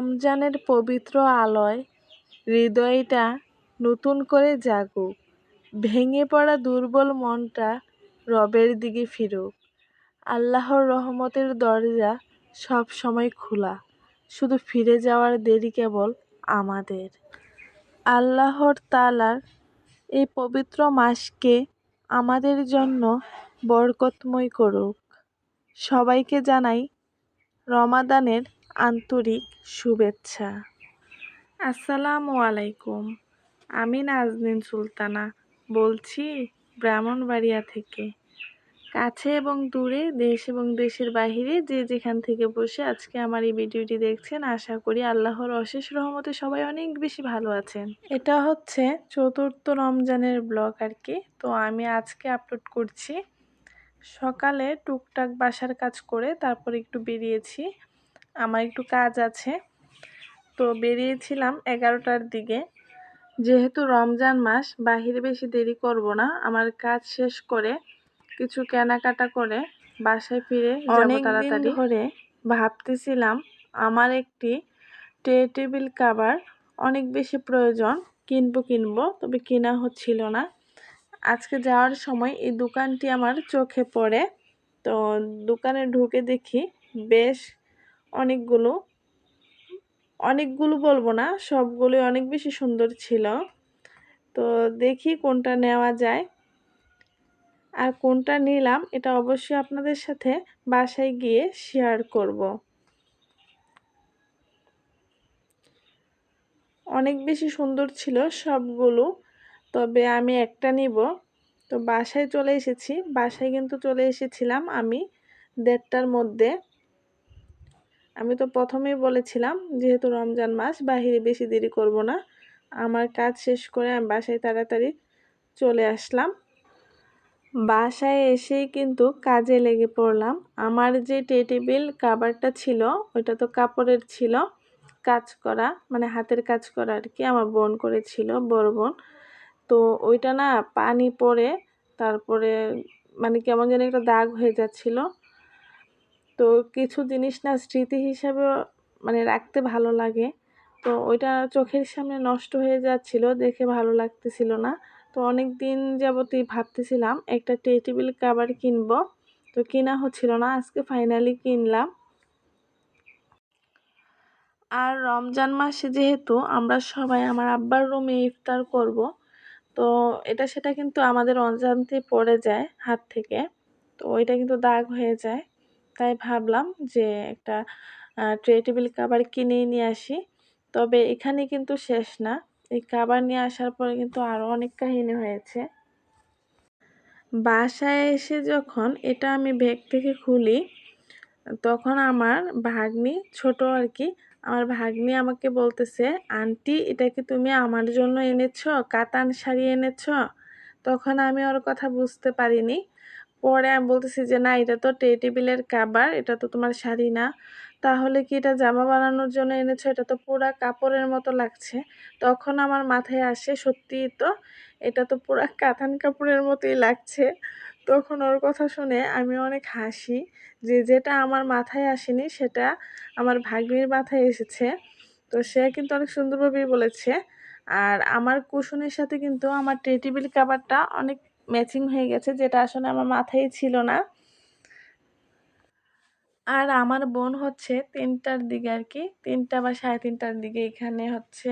রমজানের পবিত্র আলোয় হৃদয়টা নতুন করে জাগুক। ভেঙে পড়া দুর্বল মনটা রবের দিকে ফিরুক। আল্লাহর রহমতের দরজা সব সময় খোলা। শুধু ফিরে যাওয়ার দেরি কেবল আমাদের। আল্লাহর তালার এই পবিত্র মাসকে আমাদের জন্য বরকতময় করুক। সবাইকে জানাই রমাদানের আন্তরিক শুভেচ্ছা। আসসালামু আলাইকুম, আমি নাজনীন সুলতানা বলছি ব্রাহ্মণবাড়িয়া থেকে। কাছে এবং দূরে, দেশ এবং দেশের বাহিরে যে যেখান থেকে বসে আজকে আমার এই ভিডিওটি দেখছেন, আশা করি আল্লাহর অশেষ রহমতে সবাই অনেক বেশি ভালো আছেন। এটা হচ্ছে চতুর্থ রমজানের ব্লগ আর কি, তো আমি আজকে আপলোড করছি। সকালে টুকটাক বাসার কাজ করে তারপর একটু বেরিয়েছি। আমার একটু কাজ আছে। তো বেরিয়েছিলাম এগারোটার দিকে। যেহেতু রমজান মাস বাহিরে বেশি দেরি করব না। আমার কাজ শেষ করে কিছু কেনাকাটা করে বাসায় ফিরে অনেক তাড়াতাড়ি। ধরে ভাবতেছিলাম আমার একটি ট্রে টেবিল কাভার অনেক বেশি প্রয়োজন কিনবো কিনবো তবে কেনা হচ্ছিল না। আজকে যাওয়ার সময় এই দোকানটি আমার চোখে পড়ে। তো দোকানে ঢুকে দেখি বেশ অনেকগুলো। অনেকগুলো বলব না, সবগুলোই অনেক বেশি সুন্দর ছিল। তো দেখি কোনটা নেওয়া যায়। আর কোনটা নিলাম এটা অবশ্যই আপনাদের সাথে বাসায় গিয়ে শেয়ার করব। অনেক বেশি সুন্দর ছিল সবগুলো, তবে আমি একটা নিব। তো বাসায় চলে এসেছি, বাসায় কিন্তু চলে এসেছিলাম আমি দেড়টার মধ্যে। আমি তো প্রথমেই বলেছিলাম, যেহেতু রমজান মাস, বাহিরে বেশি দেরি করব না। আমার কাজ শেষ করে আমি বাসায় তাড়াতাড়ি চলে আসলাম। বাসায় এসেই কিন্তু কাজে লেগে পড়লাম। আমার যে টে টেবিল, কাবারটা ছিল, ওইটা তো কাপড়ের ছিল। কাজ করা মানে হাতের কাজ করা আর কি, আমার বোন করেছিল, বড় বোন। তো ওইটা না পানি পড়ে, তারপরে মানে কেমন যেন একটা দাগ হয়ে যাচ্ছিল। তো কিছু জিনিস না স্মৃতি হিসাবে মানে রাখতে ভালো লাগে। তো ওইটা চোখের সামনে নষ্ট হয়ে যাচ্ছিল, দেখে ভালো লাগতেছিল না। তো অনেক দিন যাবতই ভাবতেছিলাম, একটা টে টেবিল কাবার কিনবো। তো কেনা হচ্ছিল না, আজকে ফাইনালি কিনলাম। আর রমজান মাসে যেহেতু আমরা সবাই আমার আব্বার রুমে ইফতার করব, তো এটা সেটা কিন্তু আমাদের অজান্তে পড়ে যায় হাত থেকে। তো ওইটা কিন্তু দাগ হয়ে যায়। তাই ভাবলাম যে একটা ট্রে টেবিল কাবার কিনেই নিয়ে আসি। তবে এখানে কিন্তু শেষ না। এই কাবার নিয়ে আসার পরে কিন্তু আরও অনেক কাহিনী হয়েছে। বাসায় এসে যখন এটা আমি ব্যাগ থেকে খুলি, তখন আমার ভাগ্নি ছোট আর কি, আমার ভাগ্নি আমাকে বলতেছে, আন্টি, এটা কি তুমি আমার জন্য এনেছ? কাতান শাড়ি এনেছ? তখন আমি ওর কথা বুঝতে পারিনি। পরে আমি বলতেছি যে, না, এটা তো টে টেবিলের কাবার, এটা তো তোমার শাড়ি না। তাহলে কি এটা জামা বানানোর জন্য এনেছো? এটা তো পুরা কাপড়ের মতো লাগছে। তখন আমার মাথায় আসে সত্যিই তো? এটা তো পুরা কাতান কাপড়ের মতোই লাগছে। তখন ওর কথা শুনে আমি অনেক হাসি যে, যেটা আমার মাথায় আসেনি, সেটা আমার ভাগ্নির মাথায় এসেছে। তো সে কিন্তু অনেক সুন্দরভাবেই বলেছে। আর আমার কুশনের সাথে কিন্তু আমার ট্রে টেবিল কাবারটা অনেক ম্যাচিং হয়ে গেছে, যেটা আসলে আমার মাথায় ছিল না। আর আমার বোন হচ্ছে তিনটার দিকে আর কি তিনটা বা সাড়ে তিনটার দিকে এখানে হচ্ছে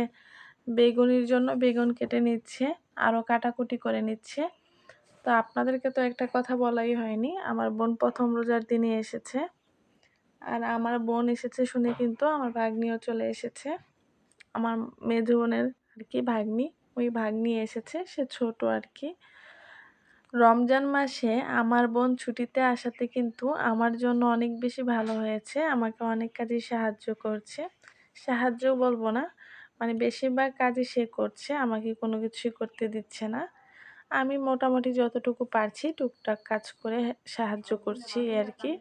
বেগুনির জন্য বেগুন কেটে নিচ্ছে, আরও কাটাকুটি করে নিচ্ছে। তো আপনাদেরকে তো একটা কথা বলাই হয়নি, আমার বোন প্রথম রোজার দিনে এসেছে। আর আমার বোন এসেছে শুনে কিন্তু আমার ভাগ্নিও চলে এসেছে। আমার মেজো বোনের আর কি ভাগ্নি, ওই ভাগ্নি এসেছে, সে ছোট আর কি। রমজান মাসে আমার বোন ছুটিতে আসাতে কিন্তু আমার জন্য অনেক বেশি ভালো হয়েছে। আমাকে অনেক কাজে সাহায্য করছে। সাহায্য বলব না মানে বেশিরভাগ কাজই সে করছে, আমাকে কোনো কিছুই করতে দিচ্ছে না। আমি মোটামুটি যতটুকু পারছি টুকটাক কাজ করে সাহায্য করছি আর কি।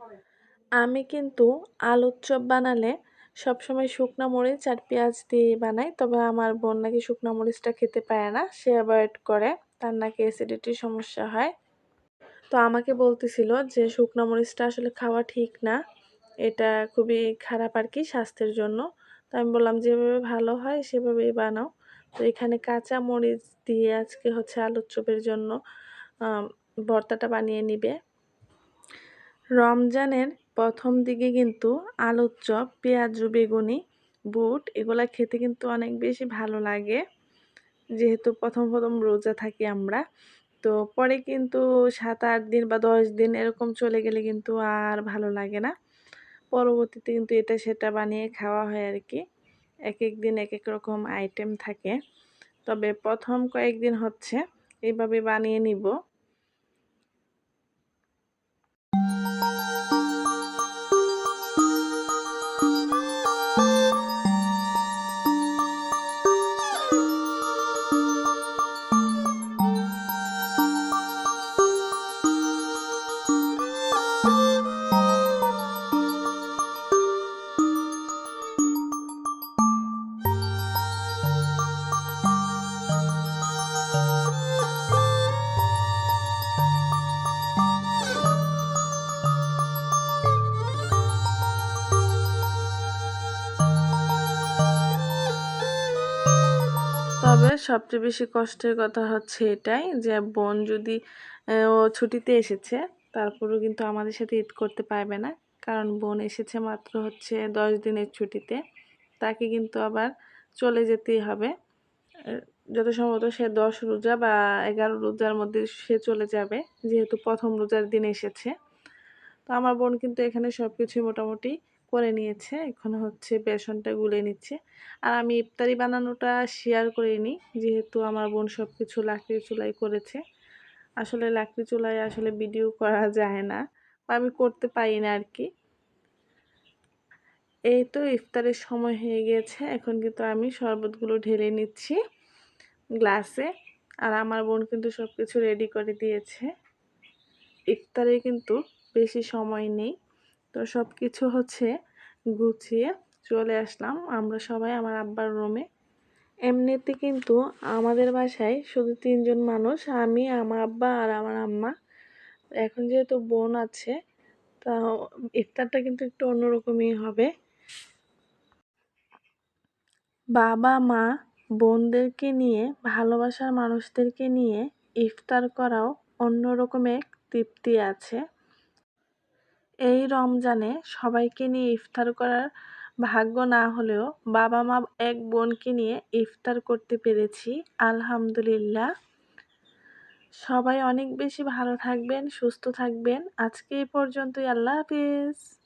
আমি কিন্তু আলুর চপ বানালে সবসময় শুকনো মরিচ আর পেঁয়াজ দিয়ে বানাই তবে আমার বোন নাকি শুকনো মরিচটা খেতে পারে না, সে অ্যাভয়েড করে, তার নাকি অ্যাসিডিটির সমস্যা হয়। তো আমাকে বলতেছিল যে শুকনো মরিচটা আসলে খাওয়া ঠিক না, এটা খুবই খারাপ আর কি স্বাস্থ্যের জন্য। তো আমি বললাম, যেভাবে ভালো হয় সেভাবেই বানাও। তো এখানে কাঁচা মরিচ দিয়ে আজকে হচ্ছে আলুর চপের জন্য ভর্তাটা বানিয়ে নিবে। রমজানের প্রথম দিকে কিন্তু আলুর চপ, পেঁয়াজ, বেগুনি, বুট এগুলা খেতে কিন্তু অনেক বেশি ভালো লাগে। যেহেতু প্রথম প্রথম রোজা থাকি আমরা, তো পরে কিন্তু সাত, আট দিন বা দশ দিন এরকম চলে গেলে কিন্তু আর ভালো লাগে না। পরবর্তীতে কিন্তু এটা, সেটা বানিয়ে খাওয়া হয় আর কি এক এক দিন এক এক রকম আইটেম থাকে। তবে প্রথম কয়েকদিন হচ্ছে এইভাবে বানিয়ে নিব। সবচেয়ে বেশি কষ্টের কথা হচ্ছে এটাই যে বোন যদি ও ছুটিতে এসেছে, তারপরেও কিন্তু আমাদের সাথে ঈদ করতে পারবে না। কারণ বোন এসেছে মাত্র হচ্ছে দশ দিনের ছুটিতে, তাকে কিন্তু আবার চলে যেতেই হবে। যত সম্ভবত সে দশ রোজা বা এগারো রোজার মধ্যে সে চলে যাবে, যেহেতু প্রথম রোজার দিন এসেছে। তো আমার বোন কিন্তু এখানে সব কিছুই মোটামুটি করে নিয়েছে। এখন হচ্ছে বেসনটা গুলে নিচ্ছে। আর আমি ইফতারি বানানোটা শেয়ার করিনি। যেহেতু আমার বোন সব কিছু লাকড়ি চুলাই করেছে। আসলে লাকড়ি চুলায় আসলে ভিডিও করা যায় না বা আমি করতে পারি না আর কি এই তো ইফতারের সময় হয়ে গিয়েছে এখন কিন্তু আমি শরবতগুলো ঢেলে নিচ্ছি গ্লাসে। আর আমার বোন কিন্তু সব কিছু রেডি করে দিয়েছে। ইফতারে কিন্তু বেশি সময় নেই। তো সব কিছু হচ্ছে গুছিয়ে চলে আসলাম আমরা সবাই আমার আব্বার রুমে এমনিতে কিন্তু আমাদের বাসায় শুধু তিনজন মানুষ, আমি, আমার আব্বা আর আমার আম্মা। এখন যেহেতু বোন আছে তা ইফতারটা কিন্তু একটু অন্যরকমই হবে। বাবা, মা বোনদেরকে নিয়ে, ভালোবাসার মানুষদেরকে নিয়ে ইফতার করাও অন্যরকম এক তৃপ্তি আছে। এই রমজানে সবাইকে নিয়ে ইফতার করার ভাগ্য না হলেও বাবা মা এক বোনকে নিয়ে ইফতার করতে পেরেছি, আলহামদুলিল্লাহ। সবাই অনেক বেশি ভালো থাকবেন, সুস্থ থাকবেন। আজকে এই পর্যন্তই, আল্লাহ হাফিজ।